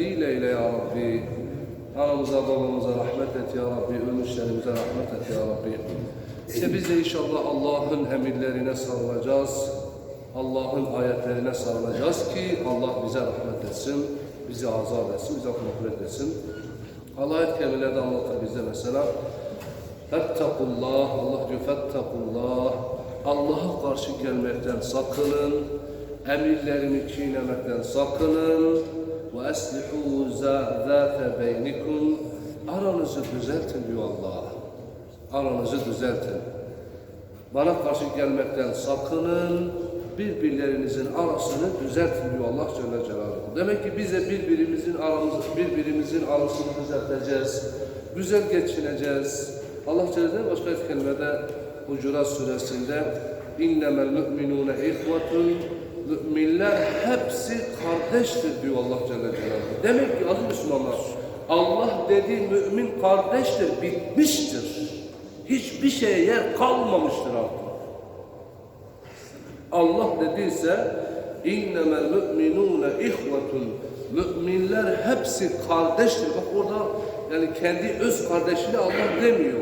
tebdil eyle ya Rabbi. Anamıza babamıza rahmet et ya Rabbi. Ölmüşlerimize rahmet et ya Rabbi. İşte biz de inşallah Allah'ın emirlerine sarılacağız. Allah'ın ayetlerine sarılacağız ki Allah bize rahmet etsin, bizi azat etsin, bize mağfiret etsin. Ayet kelimelerde anlatır bize mesela. Fettakullah, Allah diyor fettakullah. Allah'a karşı gelmekten sakının. Emirlerimi çiğnemekten sakının. Eslihu zâte beynikum. Aranızı düzeltin diyor Allah. Aranızı düzeltin. Bana karşı gelmekten sakının. Birbirlerinizin arasını düzeltin diyor Allah Celle Celaluhu. Demek ki biz de birbirimizin aramızı, birbirimizin arasını düzelteceğiz. Güzel geçineceğiz. Allah Celle başka bir kelimede Hucurat suresinde innemel müminune ihvetun Müminler hepsi kardeştir diyor Allah Celle Celaluhu. Demek ki aziz Müslümanlar Allah dediği mümin kardeştir, bitmiştir. Hiçbir şeye yer kalmamıştır artık. Allah dediyse innemel müminune ihvetun müminler hepsi kardeştir. Bak orada yani kendi öz kardeşini Allah demiyor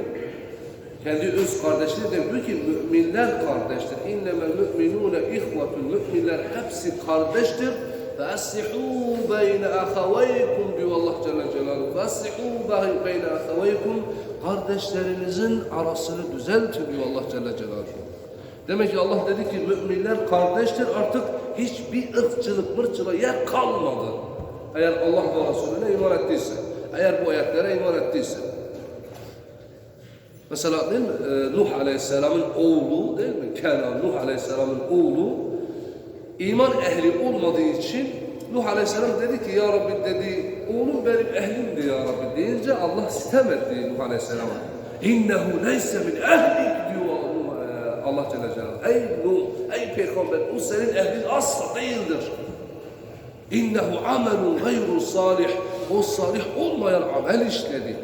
kendi öz kardeşine de diyor ki müminler kardeştir. İnnemel müminune ihvatul müminler hepsi kardeştir. Fesihû beyne ahavaykum diyor Allah Celle Celaluhu. Fesihû beyne ahavaykum kardeşlerinizin arasını düzeltin diyor Allah Celle Celaluhu. Demek ki Allah dedi ki müminler kardeştir artık hiçbir ırkçılık mırçılığa yer kalmadı. Eğer Allah ve Resulüne iman ettiyse, eğer bu ayetlere iman ettiyse. Mesela değil mi? Ee, Nuh Aleyhisselam'ın oğlu değil mi? Kenan, Nuh Aleyhisselam'ın oğlu iman ehli olmadığı için Nuh Aleyhisselam dedi ki ya Rabbi dedi oğlum benim ehlimdi ya Rabbi deyince Allah sitem etti Nuh Aleyhisselam'a. İnnehu leyse min ehlik diyor e, Allah Celle Celaluhu. Ey Nuh, ey peygamber bu senin ehlin asla değildir. İnnehu amelun gayrun salih. O salih olmayan amel işledi.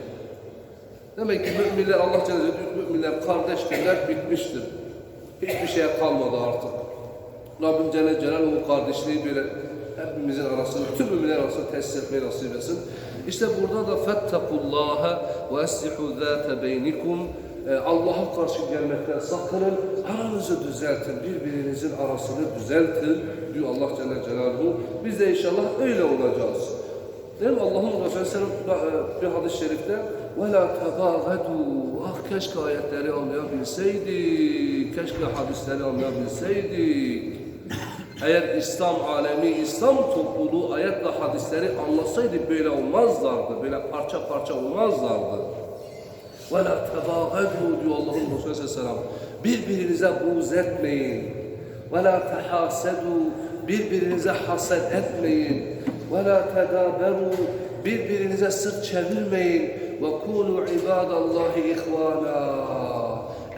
Demek ki müminler Allah Celle müminler kardeştirler bitmiştir. Hiçbir şeye kalmadı artık. Rabbim Celle Celaluhu kardeşliği böyle hepimizin arasını, tüm müminler arasını tesis etmeyi nasip etsin. İşte burada da fettekullaha ve eslihu zâte beynikum Allah'a karşı gelmekten sakının, aranızı düzeltin, birbirinizin arasını düzeltin diyor Allah Celle Celaluhu. Biz de inşallah öyle olacağız. Değil mi? Allah'ın Resulü e, bir hadis-i şerifte ve la tegâvedu. Ah keşke ayetleri anlayabilseydik, keşke hadisleri anlayabilseydik. Eğer İslam alemi, İslam topluluğu ayetle hadisleri anlasaydı böyle olmazlardı, böyle parça parça olmazlardı. Ve la tegâvedu diyor Allah'ın Resulü Aleyhisselam. Birbirinize buğz etmeyin. Ve la tehasedu. Birbirinize haset etmeyin. Ve la tedâberu. Birbirinize sırt çevirmeyin. وَكُونُوا عِبَادَ اللّٰهِ اِخْوَانًا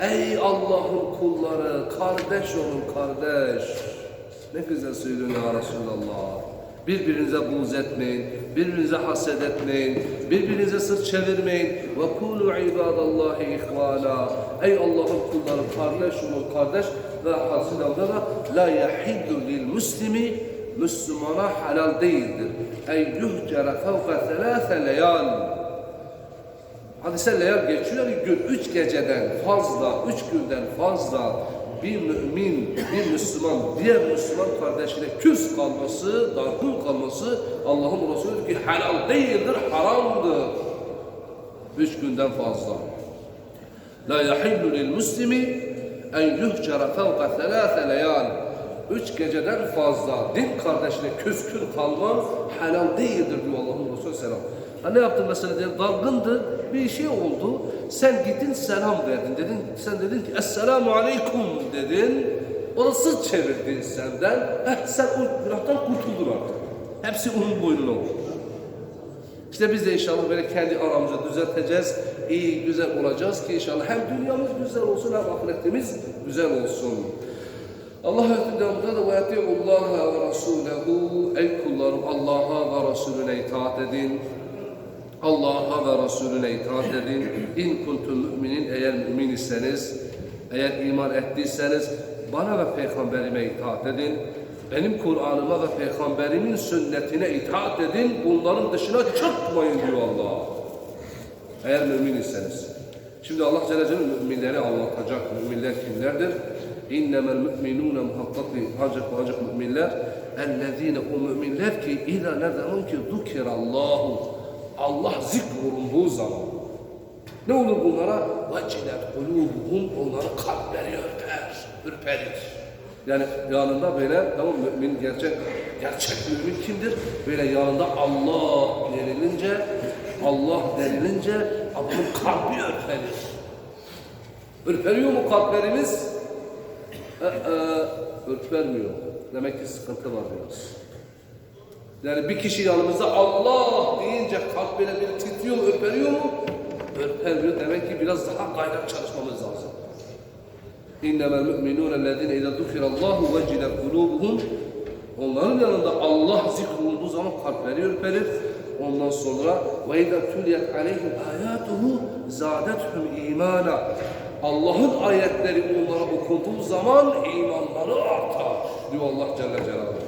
Ey Allah'ın kulları, kardeş olun kardeş. Ne güzel söylüyor ya Resulallah. Birbirinize buğz etmeyin, birbirinize haset etmeyin, birbirinize sırt çevirmeyin. Ve kulu ibadallahi ihvana. Ey Allah'ın kulları kardeş olun kardeş ve hasılamda da la yahillu lil muslimi Müslümana halal değildir. Ey yuhcere fevka selâse leyal. Hadise leyal geçiyor üç geceden fazla, üç günden fazla bir mümin, bir Müslüman, diğer Müslüman kardeşine küs kalması, dargın kalması Allah'ın Resulü ki helal değildir, haramdır. Üç günden fazla. La yahillu lil muslimi en yuhcara fevka thelâfe leyal. Üç geceden fazla din kardeşine küskün kalman helal değildir diyor Allah'ın Resulü selam. Ha ne yaptın mesela diye dalgındı. Bir şey oldu. Sen gittin selam verdin. Dedin, sen dedin ki Esselamu Aleyküm dedin. O da sırt çevirdin senden. Heh, sen o günahtan kurtuldun artık. Hepsi onun boynuna olur. İşte biz de inşallah böyle kendi aramızı düzelteceğiz. İyi, güzel olacağız ki inşallah hem dünyamız güzel olsun hem ahiretimiz güzel olsun. Allah hükmünde da ve yeti'ullaha ve rasulehu ey kullarım Allah'a ve Resulüne itaat edin. Allah'a ve Resulüne itaat edin. İn kuntum müminin eğer mümin iseniz, eğer iman ettiyseniz bana ve peygamberime itaat edin. Benim Kur'an'ıma ve peygamberimin sünnetine itaat edin. Bunların dışına çıkmayın diyor Allah. Eğer mümin iseniz. Şimdi Allah Celle Celaluhu müminleri anlatacak. Müminler kimlerdir? İnnemel müminune muhakkaki ancak ancak müminler ellezine o müminler ki ila ne zaman ki zukirallahu Allah zikrolunduğu zaman ne olur bunlara? Vecilet kulubuhum onların kalpleri ürper, ürperir. Yani yanında böyle tamam mümin gerçek gerçek mümin kimdir? Böyle yanında Allah denilince Allah denilince adamın kalbi ürperir. Ürperiyor mu kalplerimiz? Ee, ürpermiyor. Demek ki sıkıntı var biraz. Yani bir kişi yanımızda Allah deyince kalp böyle bir titriyor ürperiyor mu? Ürpermiyor. Demek ki biraz daha gayret çalışmamız lazım. İnnemel müminûne ellezîne izâ zukirallâhu vecilet kulûbuhum Onların yanında Allah zikrolunduğu zaman kalpleri ürperir. Ondan sonra ve izâ tüliyet aleyhim âyâtuhu zâdethum imâna Allah'ın ayetleri onlara okunduğu zaman imanları artar diyor Allah Celle Celaluhu.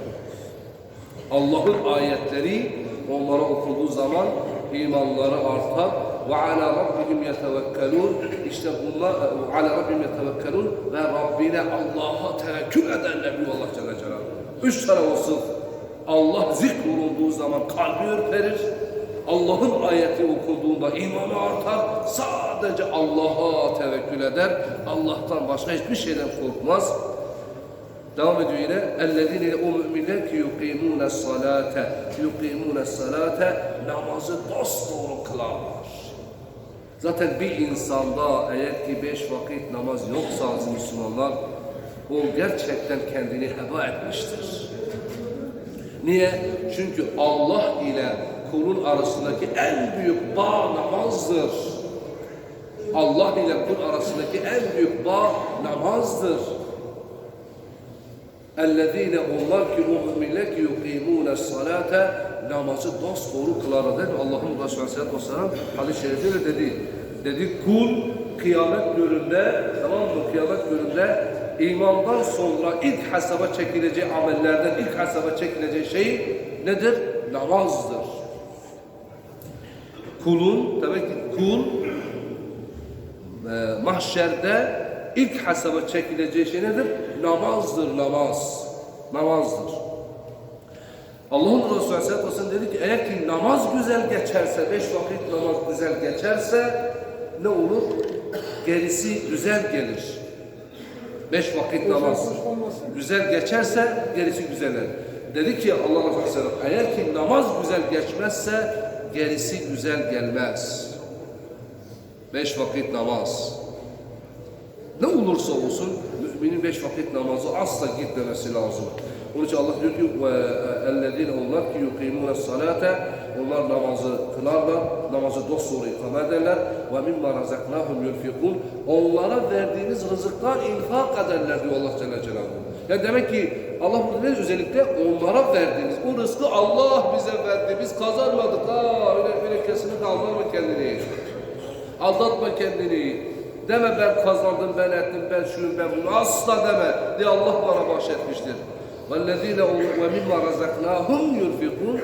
Allah'ın ayetleri onlara okunduğu zaman imanları artar. Ve ala rabbihim yetevekkelun. İşte bunlar ala rabbihim yetevekkelun ve Rabbine Allah'a tevekkül ederler diyor Allah Celle Celaluhu. Üç tane vasıf. Allah zikrolunduğu zaman kalbi ürperir. Allah'ın ayeti okunduğunda imanı artar. Sadece Allah'a tevekkül eder. Allah'tan başka hiçbir şeyden korkmaz. Devam ediyor yine. اَلَّذِينَ o müminler ki يُقِيمُونَ الصَّلَاةَ يُقِيمُونَ الصَّلَاةَ Namazı dosdoğru kılarlar. Zaten bir insanda eğer ki beş vakit namaz yoksa aziz Müslümanlar, o gerçekten kendini heba etmiştir. Niye? Çünkü Allah ile kulun arasındaki en büyük bağ namazdır. Allah ile kul arasındaki en büyük bağ namazdır. اَلَّذ۪ينَ onlar ki o müminler ki يُقِيمُونَ الصَّلَاةَ namazı dosdoğru kılarlar değil mi? Allah'ın Resulü Aleyhisselatü Vesselam hadis-i şerifte de dedi. Dedi kul kıyamet gününde tamam mı? Kıyamet gününde imandan sonra ilk hesaba çekileceği amellerden ilk hesaba çekileceği şey nedir? Namazdır. Kulun demek ki kul e, mahşerde ilk hesaba çekileceği şey nedir? Namazdır, namaz. Namazdır. Allah'ın Resulü Aleyhisselatü Vesselam dedi ki eğer ki namaz güzel geçerse, beş vakit namaz güzel geçerse ne olur? Gerisi güzel gelir. Beş vakit namaz güzel geçerse gerisi güzeller. Dedi ki Allah Resulü Aleyhisselam eğer ki namaz güzel geçmezse gerisi güzel gelmez. Beş vakit namaz. Ne olursa olsun müminin beş vakit namazı asla gitmemesi lazım. Onun için Allah diyor ki اَلَّذ۪ينَ e, onlar ki يُقِيمُونَ الصَّلَاةَ Onlar namazı kılarlar, namazı dosdoğru ikame ederler. وَمِمَّا رَزَقْنَاهُمْ يُنْفِقُونَ Onlara verdiğiniz rızıktan infak ederler diyor Allah Celle Celaluhu. Yani demek ki Allah burada ne özellikle onlara verdiğimiz bu rızkı Allah bize verdi. Biz kazanmadık. Ha, öyle, öyle kesinlikle aldanma kendini. Aldatma kendini. Deme ben kazandım, ben ettim, ben şunu, ben bunu. Asla deme. Diye Allah bana bahşetmiştir. وَالَّذ۪ينَ وَمِمَّا رَزَقْنَاهُمْ يُنْفِقُونَ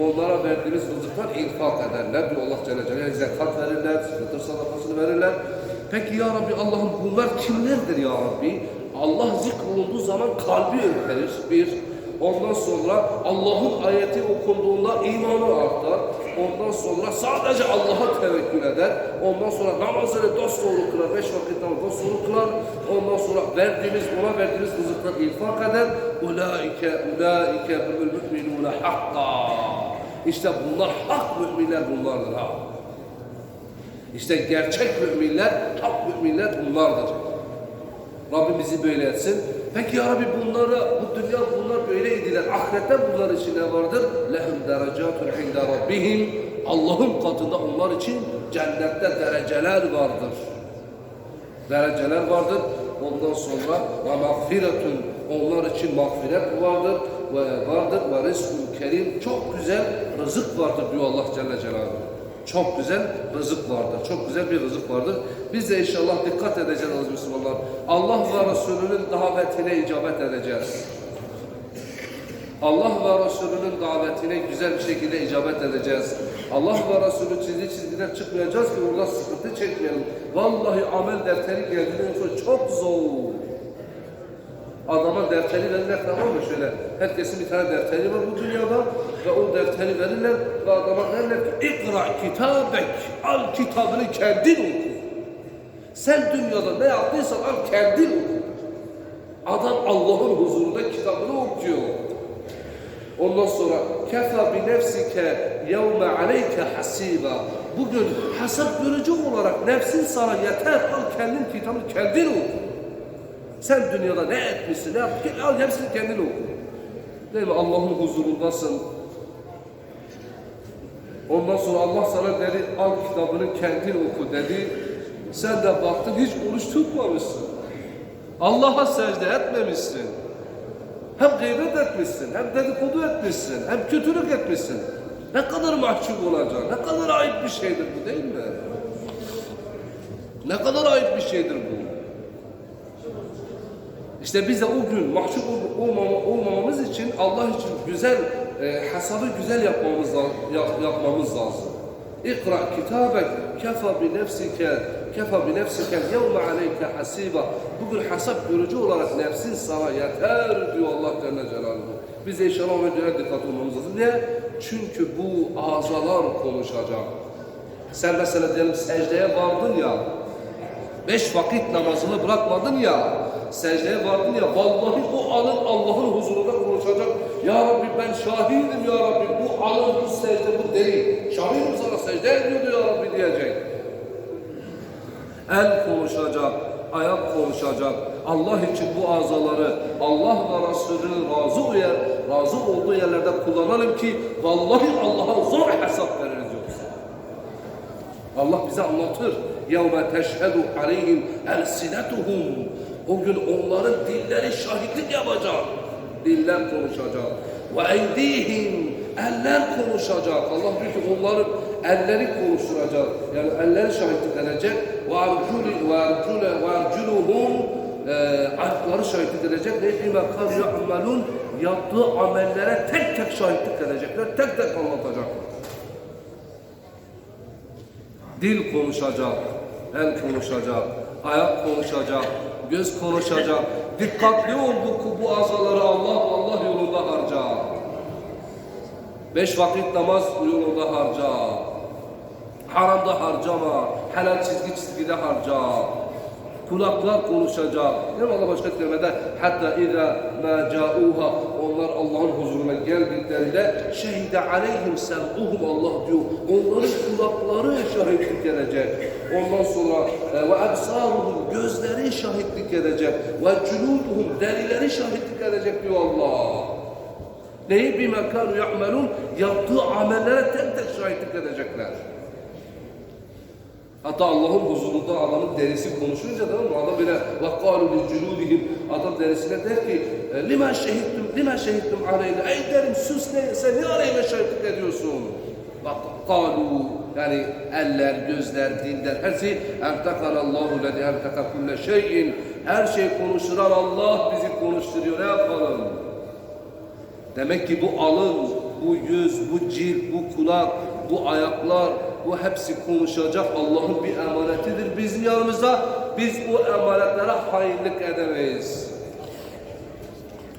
Onlara verdiğimiz rızıktan infak ederler. Bir Allah Celle Celaluhu'ya zekat verirler, fıtır sadakasını verirler. Peki ya Rabbi Allah'ım bunlar kimlerdir ya Rabbi? Allah zikrolunduğu zaman kalbi ürperir. Bir, Ondan sonra Allah'ın ayeti okunduğunda imanı artar. Ondan sonra sadece Allah'a tevekkül eder. Ondan sonra namazını dosdoğru kılar. Beş vakit namaz dosdoğru kılar. Ondan sonra verdiğimiz, ona verdiğimiz rızıklar infak eder. Ulaike, ulaike humul müminune hakka. İşte bunlar hak müminler bunlardır ha. İşte gerçek müminler, hak müminler bunlardır. Rabbim bizi böyle etsin. Peki ya Rabbi bunları, bu dünya bunlar böyleydiler. Ahirette bunlar için ne vardır? Lehum derecatun inde rabbihim. Allah'ın katında onlar için cennette dereceler vardır. Dereceler vardır. Ondan sonra ve mağfiretun onlar için mağfiret vardır ve vardır ve rizkun kerim çok güzel rızık vardır diyor Allah Celle Celaluhu. Çok güzel rızık vardır. Çok güzel bir rızık vardır. Biz de inşallah dikkat edeceğiz aziz Müslümanlar. Allah ve Resulünün davetine icabet edeceğiz. Allah ve Resulünün davetine güzel bir şekilde icabet edeceğiz. Allah ve Resulü çizdiği çizgiden çıkmayacağız ki orada sıkıntı çekmeyelim. Vallahi amel defteri geldiğinden sonra çok zor. Adama defteri verirler tamam mı şöyle? Herkesin bir tane defteri var bu dünyada ve o defteri verirler ve adama derler ki ikra kitabek, al kitabını kendin oku. Sen dünyada ne yaptıysan al kendin oku. Adam Allah'ın huzurunda kitabını okuyor. Ondan sonra kefa bi nefsike yevme aleyke hasiba. Bugün hesap görücü olarak nefsin sana yeter. Al kendin kitabını kendin oku. Sen dünyada ne etmişsin, ne yaptın? Al hepsini kendin oku. Değil mi? Allah'ın huzurundasın. Ondan sonra Allah sana dedi, al kitabını kendin oku dedi. Sen de baktın hiç oruç tutmamışsın. Allah'a secde etmemişsin. Hem gıybet etmişsin, hem dedikodu etmişsin, hem kötülük etmişsin. Ne kadar mahcup olacaksın, ne kadar ayıp bir şeydir bu değil mi? Ne kadar ayıp bir şeydir bu. İşte biz de o gün mahcup ol- olmama, olmamamız için Allah için güzel, e, hesabı güzel yapmamız, yapmamız lazım. İkra kitabek kefa bi nefsike kefa bi nefsike yevme aleyke hasiba. Bugün hesap görücü olarak nefsin sana yeter diyor Allah Celle Celaluhu. Biz de inşallah ona göre dikkat olmamız lazım. Niye? Çünkü bu azalar konuşacak. Sen mesela diyelim secdeye vardın ya, Beş vakit namazını bırakmadın ya, secdeye vardın ya, vallahi o alın Allah'ın huzurunda konuşacak. Ya Rabbi ben şahidim ya Rabbi, bu alın, bu secde, bu değil. Şahidim sana secde ediyordu ya Rabbi diyecek. El konuşacak, ayak konuşacak. Allah için bu azaları Allah ve Resulünün razı yer, razı olduğu yerlerde kullanalım ki vallahi Allah'a zor hesap veririz yoksa. Allah bize anlatır. يَوْمَ تَشْهَدُ عَلَيْهِمْ أَلْسِنَتُهُمْ o gün onların dilleri şahitlik yapacak. Diller konuşacak. Ve eydihim eller konuşacak. Allah diyor ki onların elleri konuşturacak. Yani elleri şahitlik edecek. Ve arculuhum e, ayakları şahitlik edecek. Ne bime kaz yaptığı amellere tek tek şahitlik edecekler. Tek tek anlatacaklar. Dil konuşacak, el konuşacak, ayak konuşacak, göz konuşacak. Dikkatli ol bu, bu azaları Allah Allah yolunda harca. Beş vakit namaz yolunda harca. Haramda harcama, helal çizgi çizgide harca. Kulaklar konuşacak. Mi Allah başka kelimede? Hatta izâ mâ câûhâ Onlar Allah'ın huzuruna geldiklerinde şehide aleyhim sem'uhum Allah diyor. Onların kulakları şahitlik edecek. Ondan sonra e, ve absaruhum gözleri şahitlik edecek. Ve culuduhum derileri şahitlik edecek diyor Allah. Neyi bir mekanu ya'melun? Yaptığı amellere tek tek şahitlik edecekler. Hatta Allah'ın huzurunda adamın derisi konuşunca da mı? Adam böyle وَقَالُوا لِجُلُودِهِمْ Adam derisine der ki لِمَا şehittim, لِمَا şehittim aleyna Ey derim sus ne, sen ne aleyhine şahitlik ediyorsun? Bak قَالُوا yani eller, gözler, dinler, her şey ertekalallahu lezi erteka kulle şeyin her şey konuşturan Allah bizi konuşturuyor. Ne yapalım? Demek ki bu alın, bu yüz, bu cilt, bu kulak, bu ayaklar, bu hepsi konuşacak Allah'ın bir emanetidir bizim yanımızda. Biz bu emanetlere hainlik edemeyiz.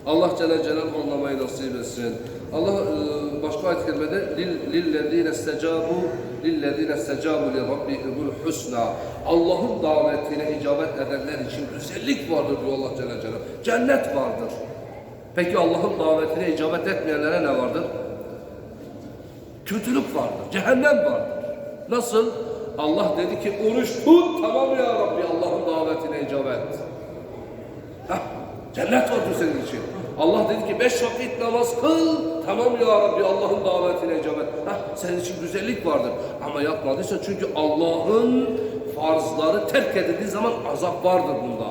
Allah Celle Celaluhu anlamayı nasip etsin. Allah e, başka ayet kerimede lil lillezine istecabu lillezine istecabu li rabbihimul husna. Allah'ın davetine icabet edenler için güzellik vardır diyor Allah Celle Celaluhu. Cennet vardır. Peki Allah'ın davetine icabet etmeyenlere ne vardır? Kötülük vardır, cehennem vardır. Nasıl? Allah dedi ki oruç tut, tamam ya Rabbi Allah'ın davetine icabet. Hah, cennet vardır senin için. Allah dedi ki beş vakit namaz kıl, tamam ya Rabbi Allah'ın davetine icabet. Hah, senin için güzellik vardır. Ama yapmadıysa çünkü Allah'ın farzları terk edildiği zaman azap vardır bunda.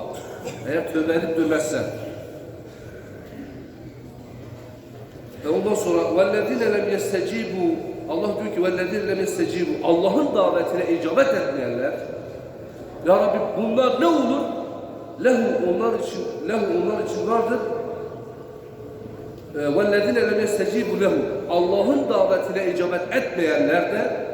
Eğer tövbe edip dönmezsen. Ve ondan sonra وَالَّذِينَ لَمْ يَسْتَجِيبُوا Allah diyor ki وَالَّذِينَ لَمْ يَسْتَجِيبُوا Allah'ın davetine icabet etmeyenler Ya Rabbi bunlar ne olur? Lehu onlar için lehu onlar için vardır. وَالَّذِينَ لَمْ يَسْتَجِيبُوا لَهُ Allah'ın davetine icabet etmeyenler de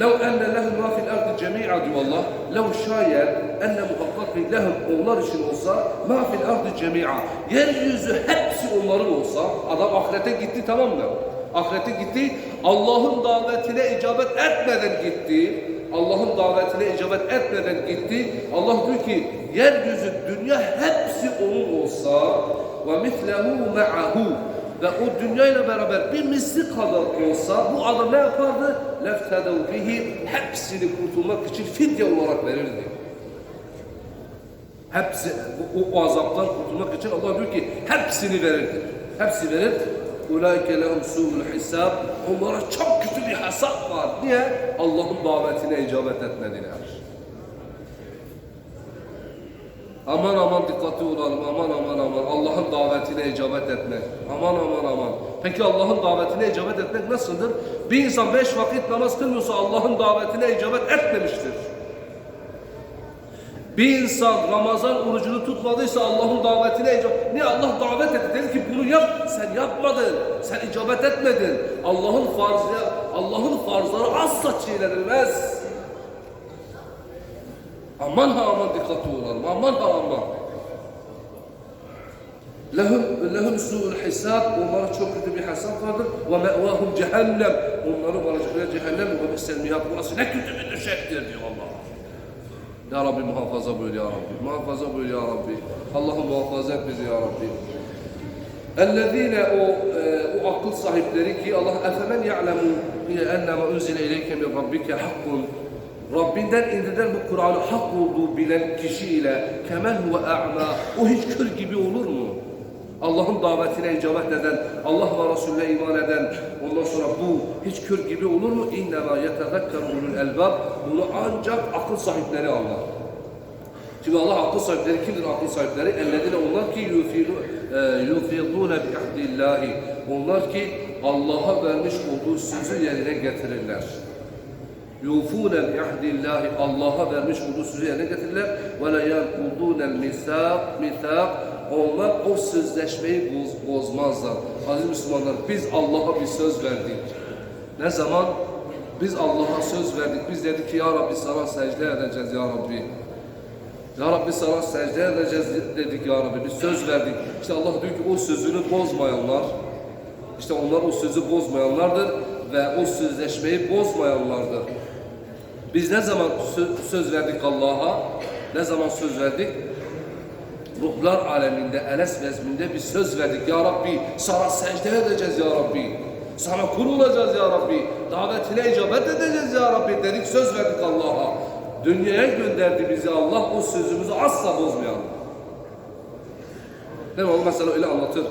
لَوْ اَنَّ لَهُمْ مَا فِي الْاَرْضِ جَمِيعًا diyor Allah. لَوْ şayet enne muhakkak ki lehum onlar için olsa مَا فِي الْاَرْضِ جَمِيعًا Yeryüzü hepsi onların olsa adam ahirete gitti tamam mı? Ahirete gitti. Allah'ın davetine icabet etmeden gitti. Allah'ın davetine icabet etmeden gitti. Allah diyor ki yeryüzü dünya hepsi onun olsa ve mislehu ma'ahu ve o dünyayla beraber bir misli kadar olsa bu adam ne yapardı? Leftedev bihi hepsini kurtulmak için fidye olarak verirdi. Hepsi o, o azaptan kurtulmak için Allah diyor ki hepsini verirdi. Hepsi verir. Ulaike lehum su'ul hisab. Onlara çok kötü bir hesap var. Niye? Allah'ın davetine icabet etmediler. Aman aman dikkatli olalım. Aman aman aman. Allah'ın davetine icabet etmek. Aman aman aman. Peki Allah'ın davetine icabet etmek nasıldır? Bir insan beş vakit namaz kılmıyorsa Allah'ın davetine icabet etmemiştir. Bir insan Ramazan orucunu tutmadıysa Allah'ın davetine icabet... Niye Allah davet etti? Dedi ki bunu yap. Sen yapmadın. Sen icabet etmedin. Allah'ın farzı, Allah'ın farzları asla çiğnenilmez. Aman ha aman dikkatli olalım. Aman ha aman. Lehum, lehum su'ul hisab. Onlara çok kötü bir hesap vardır. Ve me'vahum cehennem. Onların varacakları cehennem ve besselmiyat. Burası ne kötü bir düşektir diyor Allah. Ya Rabbi muhafaza buyur ya Rabbi. Muhafaza buyur ya Rabbi. Allah'ım muhafaza et bizi ya Rabbi. Ellezine o, e, o akıl sahipleri ki Allah efemen ya'lemu ennema unzile ileyke min rabbike hakkun Rabbinden indirilen bu Kur'an'ı hak olduğu bilen kişiyle kemen huve a'ma o hiç kör gibi olur mu? Allah'ın davetine icabet eden, Allah ve Resulüne iman eden, ondan sonra bu hiç kör gibi olur mu? İnnemâ yetezekkeru ulul elbab. Bunu ancak akıl sahipleri anlar. Şimdi Allah akıl sahipleri kimdir akıl sahipleri? Ellezine onlar ki yufidûne bi ahdillahi. Onlar ki Allah'a vermiş olduğu sözü yerine getirirler. Yufûne bi ahdillahi. Allah'a vermiş olduğu sözü yerine getirirler. Ve la yankudûnel misâk. Misâk. Onlar o sözleşmeyi boz, bozmazlar. Aziz Müslümanlar biz Allah'a bir söz verdik. Ne zaman? Biz Allah'a söz verdik. Biz dedik ki ya Rabbi sana secde edeceğiz ya Rabbi. Ya Rabbi sana secde edeceğiz dedik ya Rabbi. Biz söz verdik. İşte Allah diyor ki o sözünü bozmayanlar, işte onlar o sözü bozmayanlardır ve o sözleşmeyi bozmayanlardır. Biz ne zaman sö- söz verdik Allah'a? Ne zaman söz verdik? Ruhlar aleminde, Enes vezminde bir söz verdik. Ya Rabbi sana secde edeceğiz ya Rabbi. Sana kul olacağız ya Rabbi. Davetine icabet edeceğiz ya Rabbi dedik. Söz verdik Allah'a. Dünyaya gönderdi bizi Allah. O sözümüzü asla bozmayalım. Değil mi? O mesela öyle anlatır.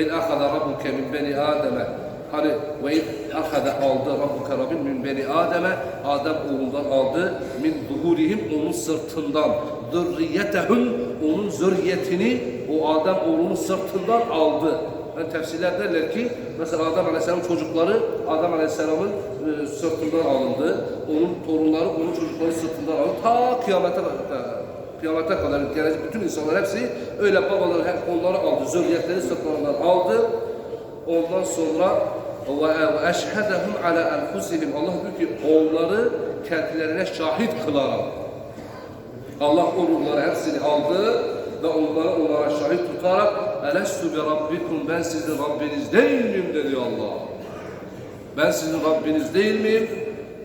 İn ahada rabbuke min beni Adem'e Hani in ahada aldı rabbuke Rabbin min beni Adem'e Adem oğlundan aldı min zuhurihim onun sırtından zürriyetehum onun zürriyetini o Adem oğlunun sırtından aldı. Yani tefsirler derler ki mesela Adem Aleyhisselam'ın çocukları Adem Aleyhisselam'ın e, sırtından alındı. Onun torunları onun çocukları sırtından alındı. Ta kıyamete kadar kıyamete kadar gelecek bütün insanlar hepsi öyle babaları hep onları aldı. Zürriyetleri sırtlarından aldı. Ondan sonra ve eşhedehum ala enfusihim. Allah diyor ki onları kendilerine şahit kılarak Allah o ruhları hepsini aldı ve onları onlara şahit tutarak Elestu bi rabbikum ben sizin Rabbiniz değil miyim dedi Allah. Ben sizin Rabbiniz değil miyim?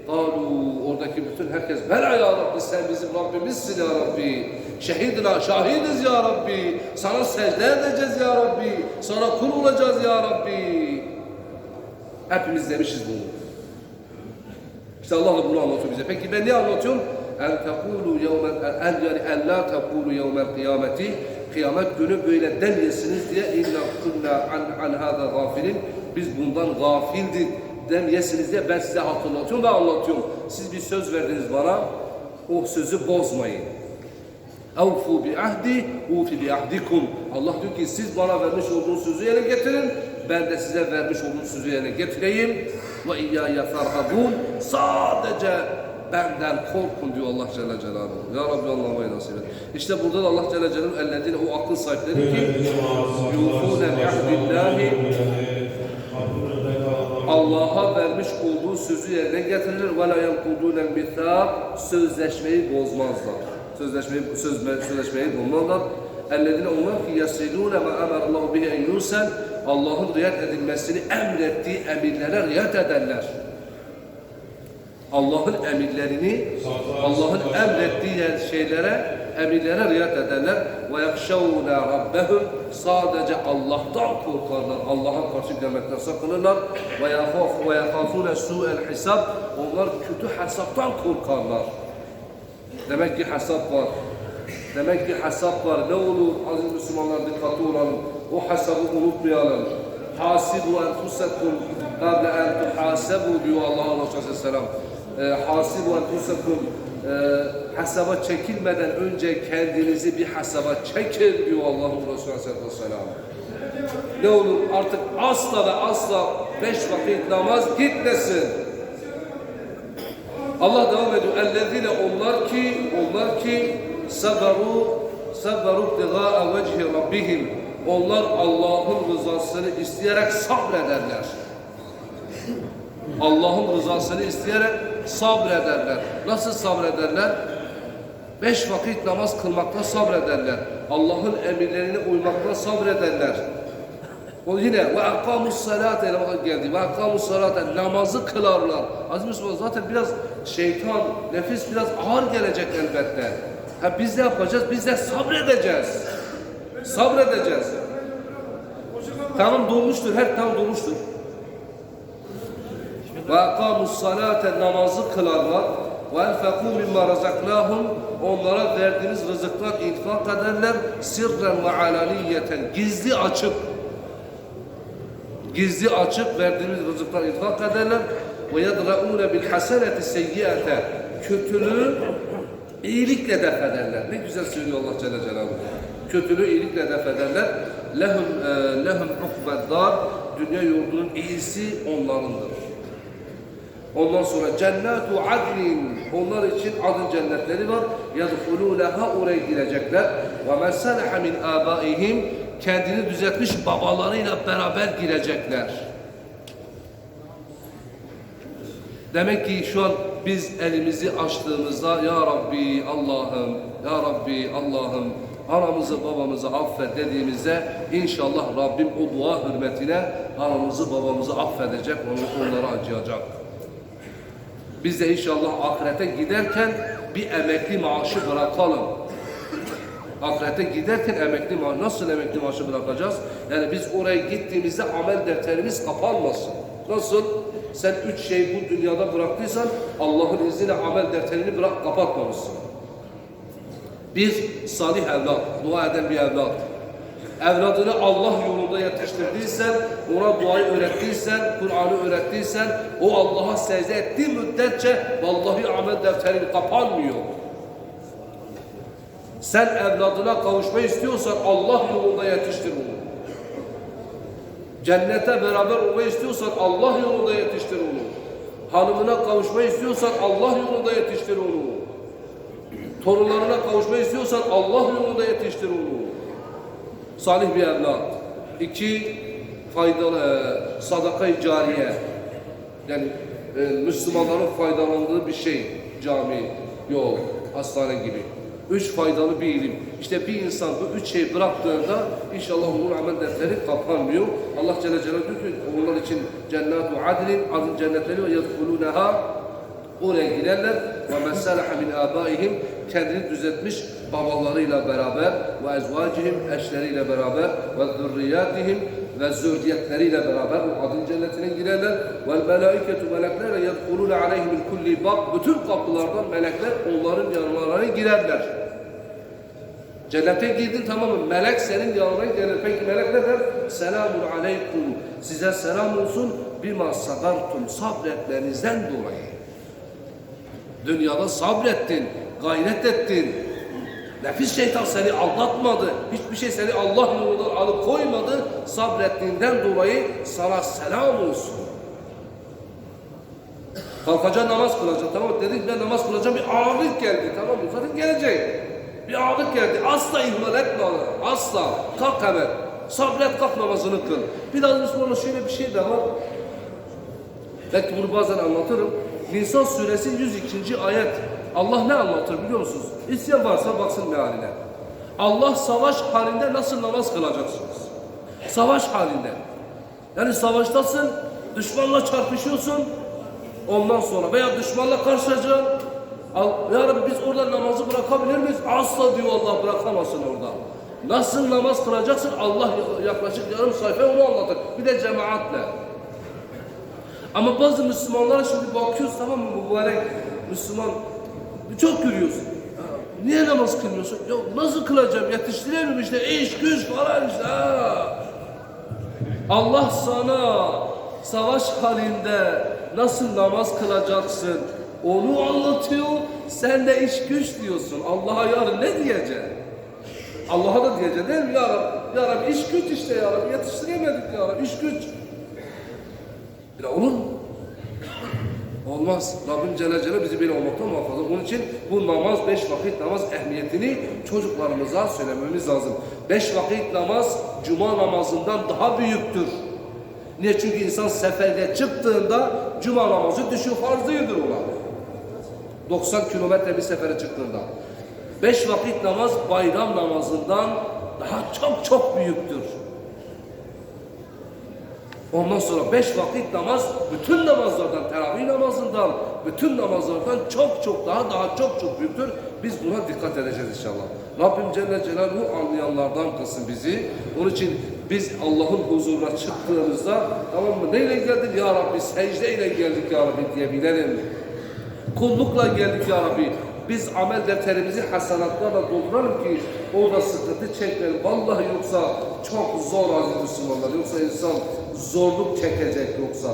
Kalu oradaki bütün herkes Bela ya Rabbi sen bizim Rabbimizsin ya Rabbi. Şehidina şahidiz ya Rabbi. Sana secde edeceğiz ya Rabbi. Sana kul olacağız ya Rabbi. Hepimiz demişiz bunu. İşte Allah da bunu anlatıyor bize. Peki ben ne anlatıyorum? En tekulu yevmen en yani en la tekulu yevmel kıyameti kıyamet günü böyle demeyesiniz diye inna kunna an an hada gafilin biz bundan gafildik demeyesiniz diye ben size hatırlatıyorum ve anlatıyorum. Siz bir söz verdiniz bana o sözü bozmayın. Evfu bi ahdi, ufi bi ahdikum. Allah diyor ki siz bana vermiş olduğunuz sözü yerine getirin. Ben de size vermiş olduğum sözü yerine getireyim. Ve iyyâye ferhabûn. Sadece benden korkun diyor Allah Celle Celaluhu. Ya Rabbi anlamayı nasip et. İşte burada da Allah Celle Celaluhu ellediğine o akıl sahipleri ki yufune bi'ahdillahi Allah'a vermiş olduğu sözü yerine getirirler. Ve la yankudûnel mithâk Sözleşmeyi bozmazlar. Sözleşmeyi, sözme, sözleşmeyi bozmazlar. Ellezine onlar ki yasilûne ma emarallahu bihi en yusel Allah'ın riayet edilmesini emrettiği emirlere riayet ederler. Allah'ın emirlerini, Allah'ın emrettiği şeylere, emirlere riayet ederler. Ve yakşavne rabbehum sadece Allah'tan korkarlar. Allah'a karşı gelmekten sakınırlar. Ve yahaf ve yahafune su'el hesab. Onlar kötü hesaptan korkarlar. Demek ki hesap var. Demek ki hesap var. Ne olur aziz Müslümanlar dikkatli olalım. O hesabı unutmayalım. Hasibu enfusekum kable en tuhasebu diyor Allah Resulü Aleyhisselam. E, hasibu enfusekum e, hesaba çekilmeden önce kendinizi bir hesaba çekin diyor Allah Resulü Aleyhisselam. Ne olur artık asla ve asla beş vakit namaz gitmesin. Allah devam ediyor. Ellezine onlar ki onlar ki sabaru sabaru ibtigaa vecihi rabbihim. Onlar Allah'ın rızasını isteyerek sabrederler. Allah'ın rızasını isteyerek sabrederler. Nasıl sabrederler? Beş vakit namaz kılmakta sabrederler. Allah'ın emirlerine uymakta sabrederler. O yine ve akamus bakın geldi. Ve akamus salate namazı kılarlar. Aziz Müslüman zaten biraz şeytan, nefis biraz ağır gelecek elbette. Ha biz ne yapacağız? Biz de sabredeceğiz. Sabredeceğiz. Tamam dolmuştur, her tam dolmuştur. Ve akamus salate namazı kılarlar. Ve enfekû mimma razaknâhum onlara verdiğiniz rızıklar infak ederler. Sirren ve alaniyeten gizli açık gizli açık verdiğimiz rızıklar infak ederler ve yedra'ûne bil haseneti seyyiate kötülüğü iyilikle def ederler. Ne güzel söylüyor Allah Celle Celaluhu. Kötülüğü iyilikle def ederler. Lehum e, lehum ukbeddar dünya yurdunun iyisi onlarındır. Ondan sonra cennetu adnin onlar için adın cennetleri var. Yedhulûneha oraya girecekler. Ve men salaha min âbâihim kendini düzeltmiş babalarıyla beraber girecekler. Demek ki şu an biz elimizi açtığımızda Ya Rabbi Allah'ım, Ya Rabbi Allah'ım anamızı babamızı affet dediğimizde inşallah Rabbim o dua hürmetine anamızı babamızı affedecek, onu, onlara acıyacak. Biz de inşallah ahirete giderken bir emekli maaşı bırakalım. Ahirete giderken emekli maaşı, nasıl emekli maaşı bırakacağız? Yani biz oraya gittiğimizde amel defterimiz kapanmasın. Nasıl? Sen üç şey bu dünyada bıraktıysan Allah'ın izniyle amel defterini bırak, kapatmamışsın. Bir, salih evlat, dua eden bir evlat. Evladını Allah yolunda yetiştirdiysen, ona duayı öğrettiysen, Kur'an'ı öğrettiysen, o Allah'a secde ettiği müddetçe vallahi amel defterin kapanmıyor. Sen evladına kavuşma istiyorsan Allah yolunda yetiştir onu. Cennete beraber olmayı istiyorsan Allah yolunda yetiştir onu. Hanımına kavuşma istiyorsan Allah yolunda yetiştir onu. Torunlarına kavuşma istiyorsan Allah yolunda yetiştir onu. Salih bir evlat. İki, faydalı e, sadaka-i cariye. Yani e, Müslümanların faydalandığı bir şey. Cami, yol, hastane gibi. Üç faydalı bir ilim. İşte bir insan bu üç şeyi bıraktığında inşallah onun amel defteri kapanmıyor. Allah Celle Celaluhu diyor ki onlar için cennetu adlin, adın cennetleri ve yedhulûneha oraya giderler ve men min abaihim kendini düzeltmiş babalarıyla beraber ve ezvacihim eşleriyle beraber ve zürriyatihim ve zürriyetleriyle beraber o adın cennetine girerler ve melaiketu melekler yedkulune aleyhim min kulli bab bütün kapılardan melekler onların yanlarına girerler. Cennete girdin tamam? Melek senin yanına gelir. Peki melek ne der? Selamun aleykum. Size selam olsun. Bima sabartum. Sabretmenizden dolayı. Dünyada sabrettin, gayret ettin. Nefis şeytan seni aldatmadı. Hiçbir şey seni Allah yolundan alıp koymadı. Sabrettiğinden dolayı sana selam olsun. Kalkacak namaz kılacak tamam mı? Dedik ben namaz kılacağım bir ağırlık geldi tamam mı? Zaten gelecek. Bir ağırlık geldi. Asla ihmal etme onu. Asla. Kalk hemen. Sabret kalk namazını kıl. Bir daha Müslümanlar şöyle bir şey de var. Belki bunu bazen anlatırım. Nisan suresi 102. ayet. Allah ne anlatır biliyor musunuz? İsyan varsa baksın mealine. Allah savaş halinde nasıl namaz kılacaksınız? Savaş halinde. Yani savaştasın, düşmanla çarpışıyorsun. Ondan sonra veya düşmanla karşılaşacaksın. Ya Rabbi biz orada namazı bırakabilir miyiz? Asla diyor Allah bırakamazsın orada. Nasıl namaz kılacaksın? Allah yaklaşık yarım sayfa onu anlatır. Bir de cemaatle. Ama bazı Müslümanlara şimdi bakıyoruz tamam mı mübarek Müslüman çok görüyorsun. Ya, Niye namaz kılmıyorsun? Ya nasıl kılacağım? Yetiştiremiyorum işte iş güç falan işte. Allah sana savaş halinde nasıl namaz kılacaksın onu anlatıyor. Sen de iş güç diyorsun. Allah'a yarın ne diyeceksin? Allah'a da diyeceksin değil mi? Ya Rabbi, ya Rabbi iş güç işte ya Rabbi. Yetiştiremedik ya Rabbi iş güç. De olur mu? Olmaz. Rabbim Celle Celle bizi böyle olmaktan muhafaza. Onun için bu namaz, beş vakit namaz ehemmiyetini çocuklarımıza söylememiz lazım. Beş vakit namaz cuma namazından daha büyüktür. Niye? Çünkü insan seferde çıktığında cuma namazı düşün farzıydır ona. 90 kilometre bir sefere çıktığında. Beş vakit namaz bayram namazından daha çok çok büyüktür. Ondan sonra beş vakit namaz bütün namazlardan, teravih namazından, bütün namazlardan çok çok daha daha çok çok büyüktür. Biz buna dikkat edeceğiz inşallah. Rabbim Celle Celaluhu anlayanlardan kılsın bizi. Onun için biz Allah'ın huzuruna çıktığımızda tamam mı? Neyle geldik ya Rabbi? Secdeyle geldik ya Rabbi diyebilelim. Kullukla geldik ya Rabbi. Biz amel defterimizi hasenatlarla dolduralım ki orada sıkıntı çekmeyelim. Vallahi yoksa çok zor aziz Müslümanlar. Yoksa insan zorluk çekecek yoksa.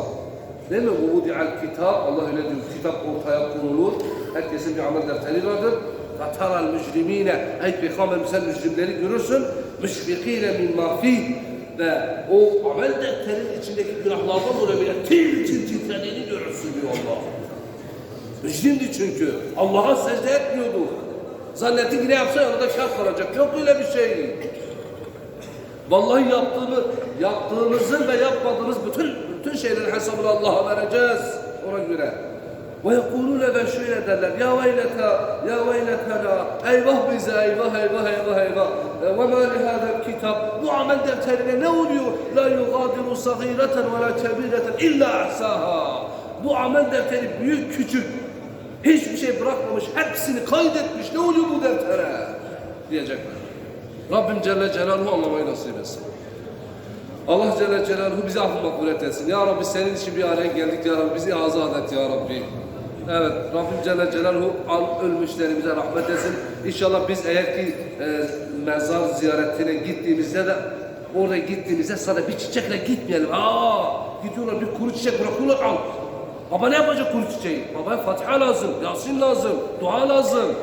Değil mi? Vudi'al kitap. Allah öyle diyor. Kitap ortaya konulur. Herkesin bir amel defteri vardır. Fataral mücrimine. Ey Peygamber sen mücrimleri görürsün. Müşfikine mimma fih. Ve o amel defterinin içindeki günahlardan dolayı bile tir tir titrediğini görürsün diyor Allah. Mücrimdi çünkü. Allah'a secde etmiyordu. Zannetti ki ne yapsa yanında kâr kalacak. Yok öyle bir şey. Vallahi yaptığını, yaptığınızın ve yapmadığınız bütün bütün şeylerin hesabını Allah'a vereceğiz ona göre. Ve yekulûne ve şöyle derler. Ya veyleta, ya veyletena. Eyvah bize, eyvah, eyvah, eyvah, eyvah. Ve ma lihâzel kitap. Bu amel defterine ne oluyor? La yugadiru sagîreten ve la kebîreten illa ahsâhâ. Bu amel defteri büyük küçük. Hiçbir şey bırakmamış. Hepsini kaydetmiş. Ne oluyor bu deftere? Diyecekler. Rabbim Celle Celaluhu anlamayı nasip etsin. Allah Celle Celaluhu bizi affı makbulet etsin. Ya Rabbi senin için bir araya geldik ya Rabbi. Bizi azat et ya Rabbi. Evet Rabbim Celle Celaluhu al ölmüşlerimize rahmet etsin. İnşallah biz eğer ki e, mezar ziyaretine gittiğimizde de oraya gittiğimizde sadece bir çiçekle gitmeyelim. Aa, gidiyorlar bir kuru çiçek bırakıyorlar al. Baba ne yapacak kuru çiçeği? Babaya Fatiha lazım, Yasin lazım, dua lazım.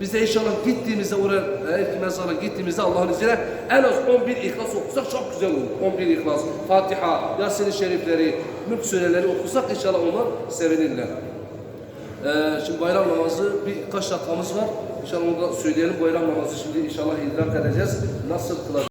Biz de inşallah gittiğimizde oraya eğer mezara gittiğimizde Allah'ın izniyle en az 11 ihlas okusak çok güzel olur. 11 ihlas, Fatiha, Yasin-i Şerifleri, Mülk sureleri okusak inşallah onlar sevinirler. Ee, şimdi bayram namazı birkaç dakikamız var. İnşallah onu da söyleyelim. Bayram namazı şimdi inşallah idrak edeceğiz. Nasıl kılacağız?